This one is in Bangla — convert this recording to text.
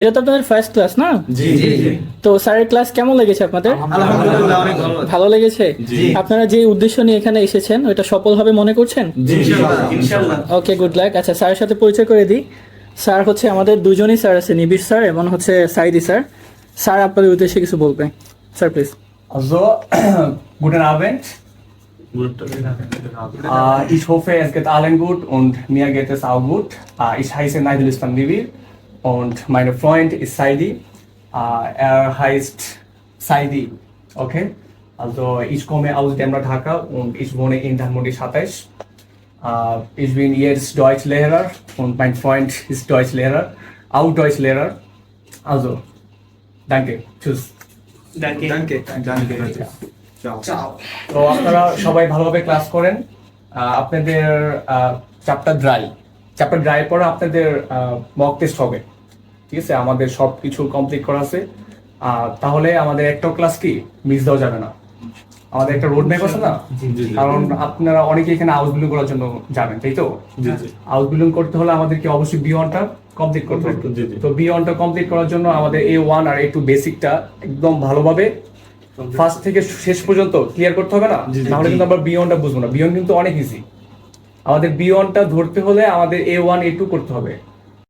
এটা তো আপনাদের ফার্স্ট ক্লাস না? জি জি জি। তো স্যারের ক্লাস কেমন লেগেছে আপনাদের? ভালো। ভালো লেগেছে? আপনারা যে উদ্দেশ্য নিয়ে এখানে এসেছেন ওটা সফল হবে মনে করছেন? জি ইনশাআল্লাহ ইনশাআল্লাহ ওকে গুড লাক আচ্ছা স্যারের সাথে পরিচয় করে দিই। স্যার হচ্ছে আমাদের দুজনই স্যার আছে নিবিড় স্যার এবং হচ্ছে সাইদি স্যার। স্যার আপনাদের উদ্দেশ্যে কিছু বলবে sir please Also, guten Abend. Äh, ich hoffe, es geht allen gut und mir geht es auch gut. Ich heiße Naidul Islam Nibir und mein Freund ist Saidi. Äh, er heißt Saidi. Okay? Also, ich komme aus Demra Dhaka und ich wohne in Dhanmondi 27. Äh, ich bin jetzt Deutschlehrer und mein Freund ist Deutschlehrer, auch Deutschlehrer. Also, danke. Tschüss. danke danke danke ciao তো আপনারা সবাই ভালোভাবে ক্লাস করেন আপনাদের চ্যাপ্টার ড্রাই চ্যাপ্টার ড্রাই পরে আপনাদের মক টেস্ট হবে। ঠিক আছে? আমাদের সব কিছু কমপ্লিট করা আছে। আর তাহলে আমাদের একটাও ক্লাস কি? মিস দেওয়া যাবে না। আমাদের একটা রোড ম্যাপ আছে না? কারণ আপনারা অনেকে এখানে আউট বিলুং করার জন্য যাবেন তাই তো? আউট বিলুং করতে হলে আমাদেরকে অবশ্যই বি ওয়ানটা কমপ্লিট করতে হবে। তো বি ওয়ানটা কমপ্লিট করার জন্য আমাদের এ ওয়ান আর এ টু বেসিকটা একদম ভালোভাবে ফার্স্ট থেকে শেষ পর্যন্ত ক্লিয়ার করতে হবে না? তাহলে কিন্তু আমরা বিয়নটা বুঝব না। বিয়ন কিন্তু অনেক ইজি আমাদের বি ওয়ানটা ধরতে হলে আমাদের এ ওয়ান এ টু করতে হবে।